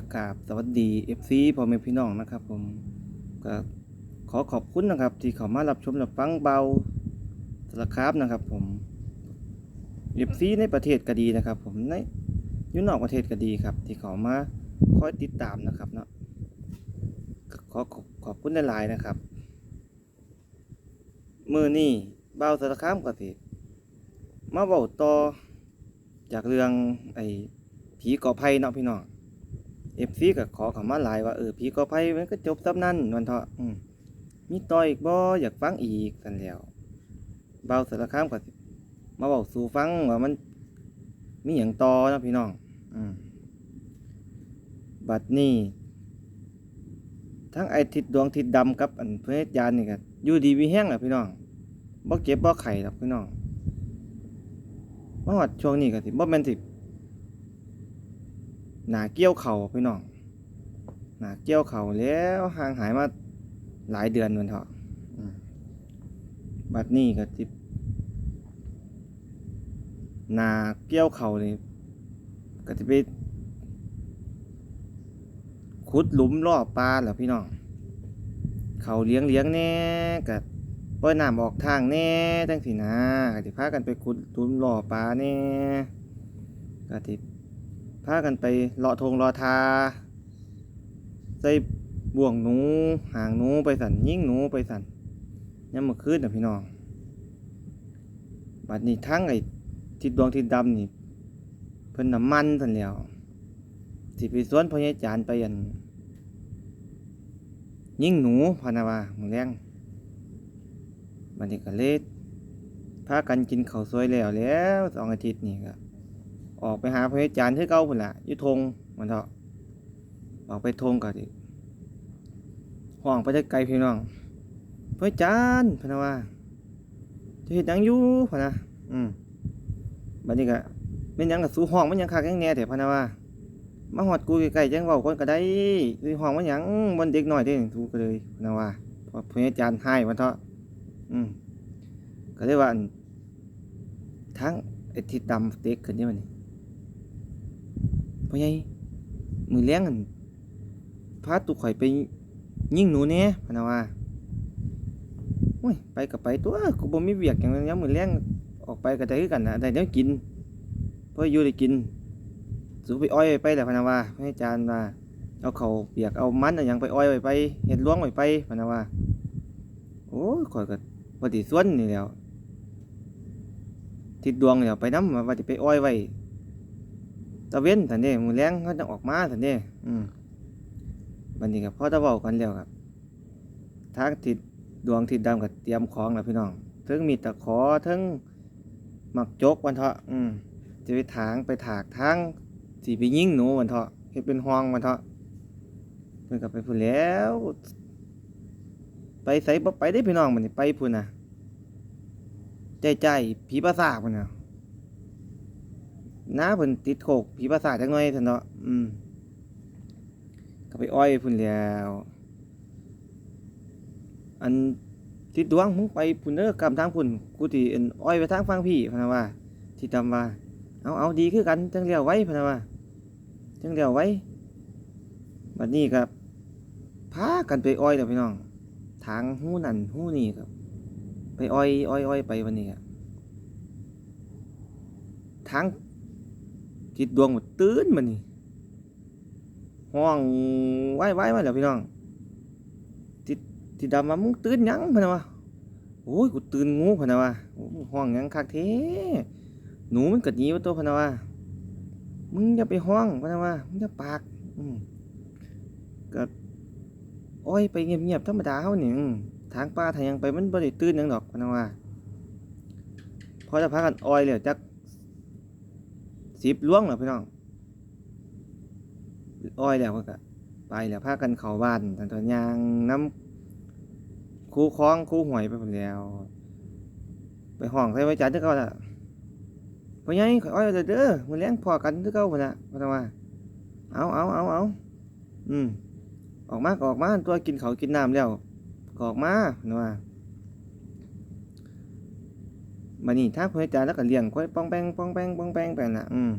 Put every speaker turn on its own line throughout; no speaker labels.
กกราบสวัสดี FC พ่อแม่พี่น้องนะครับ ผมก็ขอขอบคุณนะครับ ที่เข้ามารับชมรับฟังเบาสารคามนะครับ ผม FC ในประเทศก็ดีนะครับ ผมในยุนอกประเทศก็ดีครับ ที่เขามาคอยติดตามนะครับเนาะขอขอบขอบคุณหลายๆนะครับมือนี่เบาสารคามก็สิมาเว้าต่อจากเรื่องไอ้ผีก่อไผ่เนาะพี่น้อง เอฟซีก็ขอเขามาหลายว่าเออผีกอไผ่มันก็จบซับนั่นวันเถาะมีต่ออีกบ่อยากฟังอีกกันแล้วเบาสารคามก็สิมาบอกสู่ฟังว่ามัน มีหยังต่อนะพี่น้องอบัดนี้ ทั้งไอทิศดวงทิศดำกับ อันเพื่อนยานนี่ก็อยู่ดีมีแห้งแหละพี่น้องบ่เจ็บบ่ไข้หรอกพี่น้องมาฮอดช่วงนี้ก็สิบ่แม่นสิ หนาเกี้ยวเข่าพี่น้องหนาเกี้ยวเข่าแล้วห่างหายมาหลายเดือนเหมือนเถอะบัดนี้ก็จิบหนาเกี้ยวเข่านี่ก็จะไปขุดหลุมล่อปลาเหรอพี่น้องเขาเลี้ยงเลี้ยงแน่กับปล่อยน้ำออกทางแน่จังสินะก็จะพากันไปขุดหลุมล่อปลาแน่ก็จะ พากันไปเลาะทงเลาะทา ใส่บ่วงหนูหางหนูไปสั่นยิ่งหนูไปสั่นยามมื้อคืนนะพี่น้อง บัดนี้ทั้งไอ้ทิศดวงทิศดำนี่ เพิ่นน้ำมันสั่นแล้วสิไปสวนพญ่จานไปอันยิ่งหนูพานะว่ามื้อแรงบัดนี้ก็เลยพากันกินข้าวสวยแล้วแล้วสองอาทิตย์นี่ก็ ออกไปหาพระอาจารย์ที่เก่าพุ่นละยุทงมันเถอะออกไปทงก็ดิห้องไปได้ไกลพี่น้องพระอาจารย์พนว่าจะเห็นยังอยู่พนะอืมบัดนี้ก็เป็นยังกับสู้ห้องมันยังคักหยังแน่แต่พนว่ามาหอดกูใกล้ๆจังเว้าคนก็ได้คือห้องมันหยังมันเด็กน้อยเด้ทูก็เลยพนะว่าพราะพระอาจารย์ให้มันเถอะอืมก็เลยกว่าทั้งไอ้ที่ดำเต็กขึ้นนี่มันนี่ พ่อใหญ่มือเลี้ยงอั่นพาตุข่อยไปยิ่งหนูแหน่พนะว่าโอ้ยไปก็ไปตัวกูบ่มีเวียกหยังยามมื้อแลงออกไปก็ได้กันนะได้แนวกินเพราะอยู่ได้กินสูไปอ้อยไว้ไปแหละพนะว่าให้อาจารย์ว่าเอาเขาเปียกเอามันเอาหยังไปอ้อยไว้ไปเฮ็ดล้วงไว้ไปพนะว่าโอ้ข่อยก็บ่ได้สวนนี่แล้วทิศดวงนี่แล้วไปน้ำว่าสิไปอ้อยไว้ ตะเว้นสันเด้มือแรงเขาจะออกมาสันเด้อืมบันนี้กับพ่อตะเว้ากันแล้วครับทางทิศดวงทิศดำกับเตรียมของแล้วพี่น้องถึงมีตะขอถึงหมักจกวันเถาะอืมจะไปถางไปถากทางสีไปยิงหนูวันเถาะเฮ็ดเป็นห้องวันเถาะเพิ่นก็ไปพุ่นแล้ว ไปใส่ไปได้พี่น้องมันนี่ไปพุ่นน่ะใจใจผีประสาทพุ่นน่ะ น้าเพิ่นติดโคกผีประสาทจังหน่อยซั่นเนาะอืมก็ไปอ้อยพุ่นแล้ว อันทิศดวงมึงไปพุ่นเด้อกำทางพุ่นกูสิอันอ้อยไปทางฝั่งพี่พะนะว่าที่ตำว่า เอาเอาดีคือกันจังเลี้ยวไว้พะนะว่าจังเลี้ยวไว้บัดนี้ครับพากันไปอ้อยแล้วพี่น้องทางหู้นั่นหู้นี่ครับ ไปอ้อยอ้อยอ้อยไปวันนี้ครับทาง จิตดวงมันตื่นมันนี่ห้องไหว้ไหว้มาแล้วพี่น้องจิตจิตดำมามึงตื่นยังพะนะวะโอ้ยกูตื่นงูพะนะวะห้องยังคักเท้หนูมันกัดหนีวตัวพะนะวะมึงอย่าไปห้องพะนะวะมึงอย่าปากอืมก็อ้อยไปเงียบๆธรรมดาเฮานี่อืมทางป่าทางยังไปมันบ่ได้ตื่นยังดอกพะนะวะพอจะพากันอ้อยแล้วจัก สิบล้วงเหรอพี่น้องอ้อยแล้วก็ไปแล้วพากันเขาบ้านตันตัวยางน้ำคูคล้องคูหวยไปหมดแล้ว ไปห้องใส่ไว้จัดที่เขาละพ่อใหญ่ข่อยอ้อยเด้อเด้อมื้อแลงพอกันที่เขาพุ่นน่ะว่าแต่ว่าเอาเอาเอาเอาอืมออกมากออกมาตัวกินเขากินน้ำแล้วออกมาเนาะว่า บัดนี้ถ้าเพิ่าจารย์แล้วก็เลี้ยงค่อยป้องแป้งป้องแป้งป้องแป้งไปน่ะอืม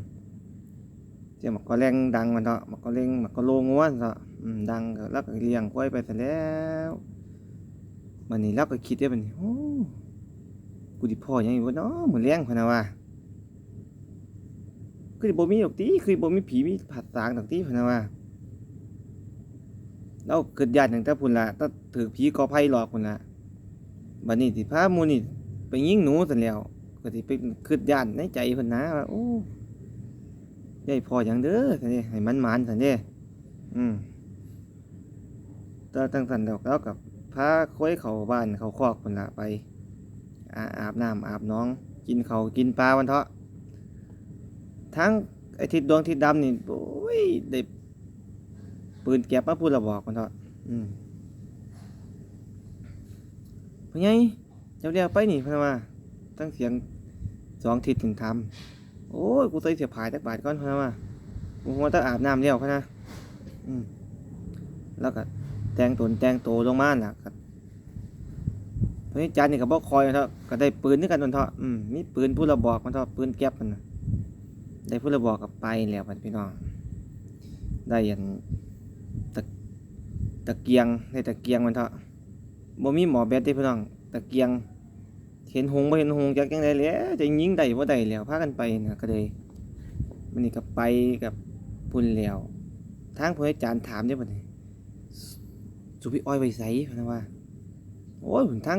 สิสียงหมักก็แรงดังมันเถาะหมักก็เร่งหมักก็โลงัวเถาะอืมดังก็แล้วก็เลี้ยงควายไปซะแล้วมันนี่แล้วก็คิดได้บัดนี้โอ้กูสิพ่อหยังอยู่บ่เนาะมื้อแรงพุ่นน่ะว่าคือบ่มีดอกติคือบ่มีผีมีผัดสางดอกติพุ่นน่ะว่าเราเกิดญาติตั้งแต่พุ่นละถ้าถูกผีกอไผหลอกพุ่นละบัดนี้สิพามูนี่ ไปยิงหนูซั่นแล้วก็สิไปคิดญาติในใจเพิ่นนะว่าโอ้ยายพ่ออย่างเด้อสันเด้ให้มันหมานสันเด้อืมตอนตั้งสันดอกแล้วกับพาค้อยเขาบ้านเขาคอกคนละไป อาอาบน้ำอาบน้อง กินเขากินปลาวันเถาะทั้งไอ้ทิศดวงทิศดำนี่โอ้ยได้ปืนแก็บมาพูดระบอกวันเถาะอืมเพ่นไง จ้าเรียกไปนี่เพนว่าตั้งเสียงสองทิศถึงทำโอ้ยกูใส่เสียผายจักบาทก่อนเพราะว่ากูหัวต้องอาบน้ำแล้วพะนะอืมแล้วก็แต่งตนแต่งโตลงมาน่ะก็เพราะนี้จานนี่ก็บ่คอยมันเถอะก็ได้ปืนด้วยกันมันเถอะอืมมีปืนผู้ระบอกมันเถอะปืนแก๊ปมันนะได้ผู้ระบอกกับไปแล้วพันพี่น้อง ได้ยันตะตะเกียงได้ตะเกียงมันเถอะบ่มีหมอแบตเด้พี่น้องตะเกียง เห็นหงบ่เห็นหงจักจังไดแล้วจะยิงได้บ่ได้แล้วพากันไปนะก็เลยมันนี่ก็ไปกับพุ่นแล้วทางผู้อาจารย์ถามเด้บันี้สุพี่อ้อยไว้ไสพนะว่า โอ้ยผมทาง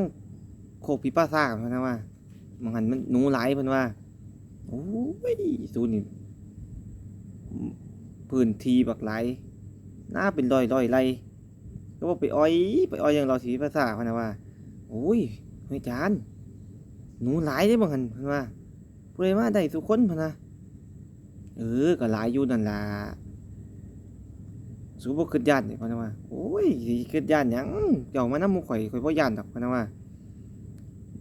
โคกพิป้าซ่าพนะว่ามันหันมันหนูหลายเพิ่นว่าโอ้ยสูนี่พื้นที่บักหลายหน้าเป็นร้อยๆไรก็บ่ไปอ้อย ไปอ้อยอย่างเราสิพิป้าซ่าพนะว่าโอ้ยผู้อาจารย์ หนูหลายได้บ่หันเพิ่นว่าผู้ใดมาได้ทุคนพ่นนะเออก็หลายอยู่นั่นล่ะสูบ่คิดย่านนี่เพิ่นว่าโอ้ยสิคิดย่านหยังเจ้ามานำหมู่ข่อยข่อยบ่ย่านดอกเพิ่นว่า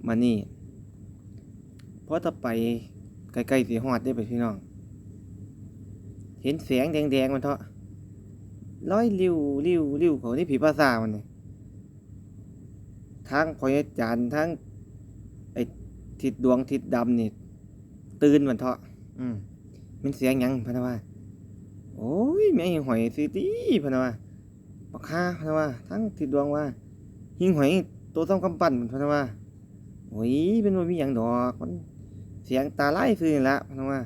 มานี่พอถ้าไปใกล้ๆสิฮอดได้ไปพี่น้อง เห็นแสงแดงๆมันเถาะลอยลิ้วลิ้วลิ้วเขานี่ผีภาษามันเนี่ยทางพอยาจารย์ทาง ทิศดวงทิศดำนี่ ตื่นมันเถาะอืมมันเสียงหยังพะนะว่าโอ้ยแม่หิงหอยสิตีพะนะว่าปากคาพะนะว่าทั้งทิศดวงว่า หิงหอยตัวต้องกำปั้นพะนะว่าโอ้ยเป็นบ่มีหยังดอกมันเสียงตาลายซื่อนี่ละพะนะว่า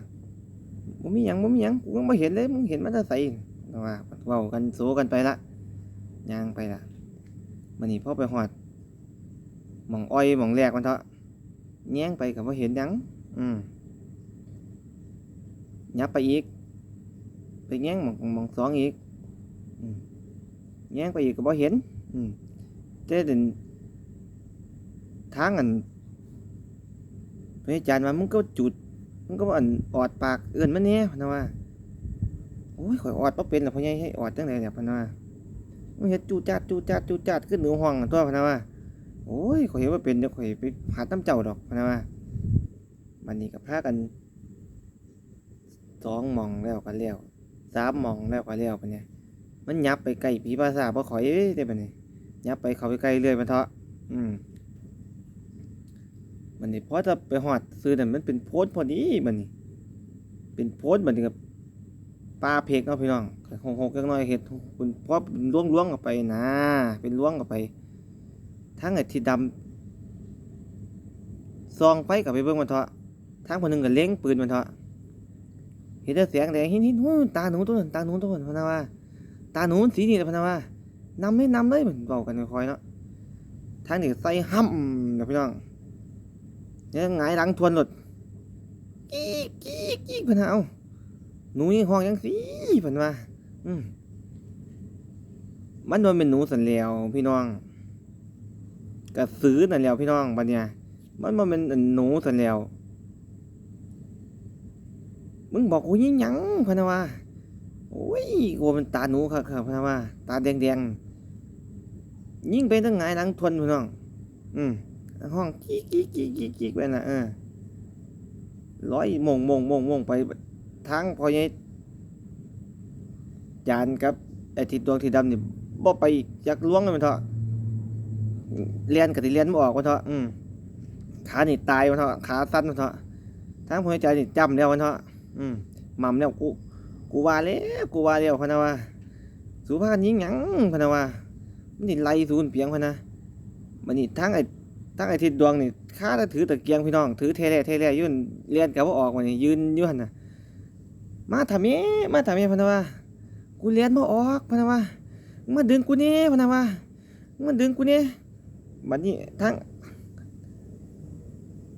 บ่มีหยังบ่มีหยังกูยังบ่เห็นเลยมึงเห็นมันจะใส่พะนะว่าเว้ากันโซกันไปละย่างไปละมื้อนี้พอไปฮอดหม่องอ้อยหม่องแรกมันเถาะ แย้งไปก็บ่เห็นยังอืมยับไปอีก ไปแย้งมองมองสองอีกอืแย้งไปอีกก็บ่เห็น อืมแต่เดินทางอันพระอาจารย์ว่ามึงก็จุดมึงก็อันออดปากเอื้อนมันแหน่พนะว่าโอ้ยข่อยออดบ่เป็นล่ะพ่อใหญ่ให้ออดจังไดเนี่ยพนะว่ามึงเฮ็ดจูจัดจูจัดจูจัดขึ้นหนูห้องตัวพนะว่า โอ้ยข่อยเห็นว่าเป็นเดี๋ยวข่อยไปหาตำเจ้าดอกพนะว่ามันนี้ก็พากันสองมองแล้วก็แล้วสามมองแล้วก็แล้วปะเนี่ยมันยับไปใกล้ผีภาษาบ่ข่อยได้ปะเนี่ยยับไปเขาไปใกลเรื่อยมันเถาะอืมมันนี่พอจะไปฮอดซื้อนั่นมันเป็นโพสพอดีมันนี่เป็นโพสต์มันนี่กับปลาเพกเนาะพี่น้องหกๆจักน่อยเฮ็ดคุณพอล้วงๆออกไปนะ เป็นล้วงออกไป ทั้งไอ้ที่ดำซองไฟกับไปเบิ่งมันเถาะทั้งคนหนึ่งก็เล็งปืนมันเถาะเห็นแต่แสงแดงห็นห็นตาหนูตัวนั้นตาหนูตัวนั้นพนะว่า ตาหนูสีนี่แหละพนะว่านำไม่นำเลยมันเว้ากันค่อยๆเนาะทางนี้ใส่ห้ำเดี๋ยวพี่น้องเนี่ยหงายหลังทวนรถกี้กี้กี้พนะเอาหนูยังห้องยังสีพนะว่าอืมมันโดนเป็นหนูสันแล้วพี่น้อง กระสือนั่นแหล้วพี่น้องบัดเนี่ยมันมันเป็นหนูสันแหล้ว มึงบอกกูยิงหยังพะนะว่าโอ้ยกลัวมันตาหนูครับครับพะนะว่า ตาแดงๆยิ่งไปทั้งหงหลังทวนพี่น้อง อืมห้องกี้กี้กี้กี้กี้ไปน่ะเออร้อยโมงโมงโมงโมงไปทางพอใหญ่จานกับไอ้ที่ดวงที่ดำนี่บ่ไปอยากล้วงเลยมันเถอะ เรียนกับที่เรียนบ่ออกวะเถอะอืมขานี่ตายวะเถอะขาสั้นวะเถอะทั้งหัวใจนี่จำแล้ววะเถอะอืมหม่ำแล้วกูกูว่าแล้วกูว่าแล้วพะนะว่าสุภาพยิ่งหยังพะนะว่ามันนี่ไล่ศูนย์เปียงพะนะมันนี่ทั้งไอ้ทั้งไอ้ทิศดวงนี่ข้าจะถือตะเกียงพี่น้อง ถือเทแร่เทแร่ยืนเรียนกับว่าออกมานี่ยืนอยู่หั่นน่ะ มาทำเมมาทำเมพะนะว่ากูเรียนบ่ออกพะนะว่ามาดึงกูแนี่พะนะว่ามาดึงกูแนี่ บัดนี้ทั้ง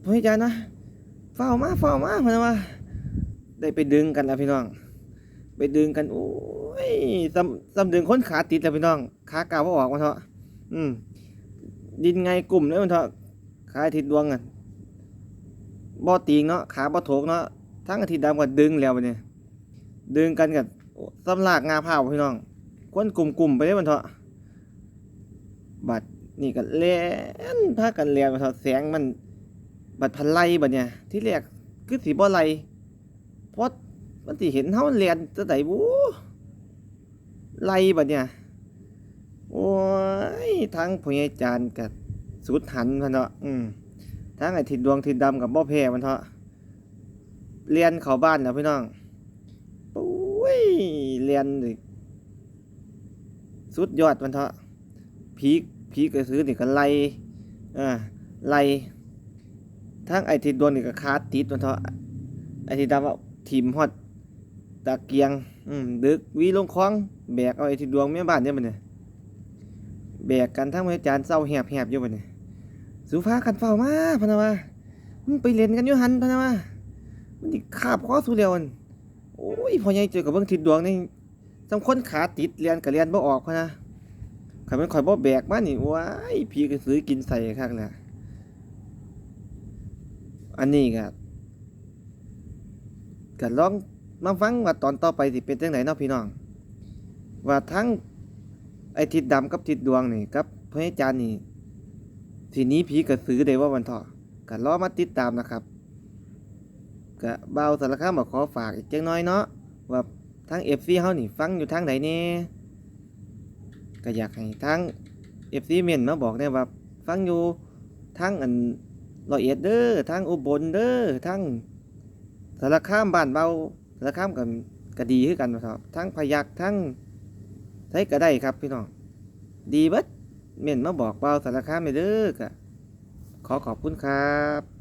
พระอาจารย์นะเฝ้ามาเฝ้ามาพะนะว่า ได้ไปดึงกันแล้วพี่น้อง ไปดึงกันโอ้ยซ้ำซ้ำดึงคนขาติดแล้วพี่น้อง ขาเก่าวออกมาเถอะอืม ดินไงกลุ่มเลยมันเถอะขาอาทิตย์ดวงอะบ่ตีงเนาะขาบ่โถกเนาะทั้งอาทิตย์ดำก็ดึงแล้วบัดนี้ดึงกันกับสำลากงาเผาพี่น้องคนกลุ่มๆไปเลยมันเถอะบัด นี่ก็แล่นพากันแล่นมาเถอแสงมันบัดพันไล่บัดเนี่ย ที่แรกคือสิบ่ไล่เพราะมันสิเห็นเฮาแล่นจังไดบูไล่บัดเนี่ย โอ้ยทั้งพญาจารย์กับสุดหันมันเถอะอืมทั้งไอ้ทิดดวงทิดดำกับบ่อแพ้มันเถอะเรียนเข้าบ้านแล้วพี่น้องปุ้ยเรียนสุดยอดมันเถอะผี ผีกระสือนี่ก็ไล่อ่าไล่ทั้งไอ้ทิดดวงนี่ก็คาดติดมันเถอะไอ้ทิดดำว่าทีมฮอดตะเกียงอืมดึกวีลงคลองแบกเอาไอ้ทิดดวงแม่บ้านเนี่ยมันเนี่ยแบกกันทั้งอาจารย์เศร้าแหบๆอยู่บัดนี้สุภากันเฝ้ามาพนะว่ามึงไปเล่นกันอยู่หันพนะว่ามันสิคาบคอสู่แล้วมันโอ้ยพอใหญ่เจอกับเบิ่งทิศดวงนี่สำคนขาติดเรียนก็เรียนบ่ออกพะนะ ข่อยมันข่อยบ่แบกมานี่ว้ายพี่ก็ซื้อกินใส่คักแหละอันนี้ก็ก็ลองมาฟังว่าตอนต่อไปสิเป็นจังไดเนาะพี่น้อง ว่าทั้งไอ้ทิศดำกับทิศดวงนี่กับพระอาจารย์นี่ทีนี้ผีกระสือได้ว่าวันเถาะก็รอมาติดตามนะครับก็เบาสารคามมาขอฝากอีกจังน้อยเนาะว่าทั้ง FC เฮานี่ฟังอยู่ทางไหนแน่ ก็อยากให้ทั้ง FC เมนมาบอกได้ว่า ฟังอยู่ทางอันร้อยเอ็ดเด้อทางอุบลเด้อทางสารคามบ้านเบาสารคามก็ก็ดีคือกันว่าเถาะทั้งพยักทั้งใช้ก็ได้ครับพี่น้องดีเบิดเม่นมาบอกเบาสารคามไปเด้อกะขอขอบคุณครับ